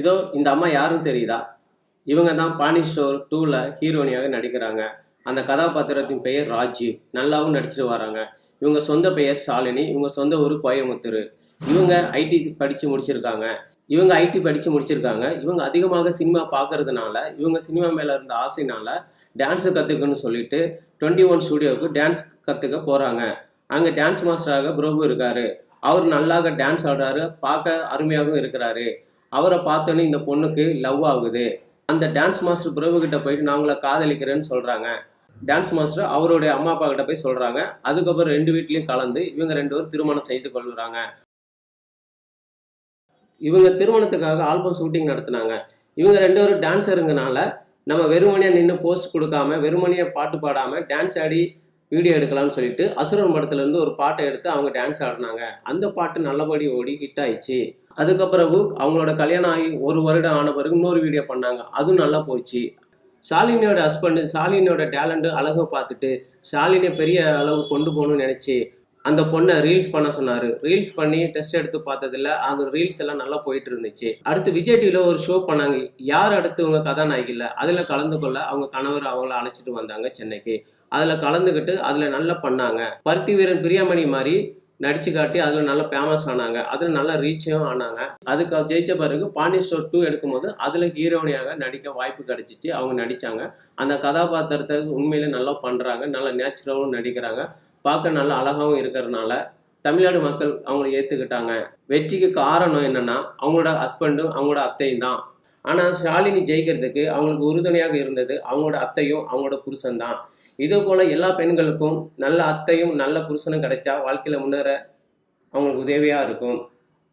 இதோ இந்த அம்மா யாரும் தெரியுதா? இவங்க தான் பாணி ஸ்டோர் டூவில் ஹீரோனியாக நடிக்கிறாங்க. அந்த கதாபாத்திரத்தின் பெயர் ராஜீவ். நல்லாவும் நடிச்சிட்டு வராங்க. இவங்க சொந்த பெயர் ஷாலினி இவங்க சொந்த ஊர் கோயம்புத்தூர். இவங்க ஐடி படித்து முடிச்சிருக்காங்க. இவங்க ஐடி படித்து முடிச்சிருக்காங்க. இவங்க அதிகமாக சினிமா பார்க்கறதுனால இவங்க சினிமா மேலே இருந்த ஆசைனால டான்ஸு கற்றுக்குன்னு சொல்லிட்டு டுவெண்ட்டி ஒன் ஸ்டூடியோவுக்கு டான்ஸ் கற்றுக்க போகிறாங்க அங்கே டான்ஸ் மாஸ்டராக பிரபு இருக்காரு. அவர் நல்லாக டான்ஸ் ஆடுறாரு பார்க்க அருமையாகவும் இருக்கிறாரு. அவரை பார்த்தோன்னே இந்த பொண்ணுக்கு லவ் ஆகுது. அந்த டான்ஸ் மாஸ்டர் பிரபுக்கிட்ட போயிட்டு நான் உங்களை காதலிக்கிறேன்னு சொல்கிறாங்க டான்ஸ் மாஸ்டர் அவருடைய அம்மா அப்பா கிட்ட போய் சொல்கிறாங்க அதுக்கப்புறம் ரெண்டு வீட்லேயும் கலந்து இவங்க ரெண்டு பேரும் திருமணம் செய்து கொள்கிறாங்க. இவங்க திருமணத்துக்காக ஆல்பம் ஷூட்டிங் நடத்துனாங்க. இவங்க ரெண்டு பேரும் டான்ஸருங்கனால நம்ம வெறுமனையாக நின்று போஸ்ட் கொடுக்காம வெறுமனையாக பாட்டு பாடாமல் டான்ஸ் ஆடி வீடியோ எடுக்கலாம்னு சொல்லிட்டு அசுரன் படத்துலேருந்து ஒரு பாட்டை எடுத்து அவங்க டான்ஸ் ஆடினாங்க. அந்த பாட்டு நல்லபடி ஓடி ஹிட் ஆயிடுச்சு. அதுக்கப்புறவு அவங்களோட கல்யாணம் ஆகி ஒரு வருடம் ஆன பிறகு இன்னொரு வீடியோ பண்ணாங்க. அதுவும் நல்லா போச்சு. ஷாலினியோட ஹஸ்பண்டு ஷாலினியோட டேலண்ட்டு அழகை பார்த்துட்டு ஷாலினியை பெரிய அளவு கொண்டு போகணும்னு நினச்சி அந்த பொண்ணை ரீல்ஸ் பண்ண சொன்னார். ரீல்ஸ் பண்ணி டெஸ்ட் எடுத்து பார்த்ததுல அந்த ரீல்ஸ் எல்லாம் நல்லா போயிட்டு இருந்துச்சு அடுத்து விஜய் டிவியில் ஒரு ஷோ பண்ணாங்க. யார் அடுத்தவங்க கதாநாயகி இல்லை? அதில் கலந்து கொள்ள அவங்க கணவர் அவங்கள அழைச்சிட்டு வந்தாங்க சென்னைக்கு. அதில் கலந்துக்கிட்டு அதில் நல்லா பண்ணாங்க. பருத்தி வீரன் பிரியாமணி மாதிரி நடிச்சு காட்டி அதில் நல்லா ஃபேமஸ் ஆனாங்க. அதில் நல்லா ரீச்சும் ஆனாங்க. அதுக்கு ஜெயிச்ச பிறகு பாண்டி ஸ்டோர் டூ எடுக்கும்போது அதில் ஹீரோனியாக நடிக்க வாய்ப்பு கிடைச்சிச்சு. அவங்க நடித்தாங்க அந்த கதாபாத்திரத்தை உண்மையிலே நல்லா பண்ணுறாங்க நல்லா நேச்சுரலாகவும் நடிக்கிறாங்க. பார்க்க நல்லா அழகாகவும் இருக்கிறதுனால தமிழ்நாடு மக்கள் அவங்களை ஏற்றுக்கிட்டாங்க வெற்றிக்கு காரணம் என்னன்னா அவங்களோட ஹஸ்பண்டும் அவங்களோட அத்தையும் தான். ஆனால் ஷாலினி ஜெயிக்கிறதுக்கு அவங்களுக்கு உறுதுணையாக இருந்தது அவங்களோட அத்தையும் அவங்களோட புருஷன் தான். இதே போல் எல்லா பெண்களுக்கும் நல்ல அத்தையும் நல்ல புருஷனும் கிடைச்சா வாழ்க்கையில் முன்னேற அவங்களுக்கு உதவியாக இருக்கும்.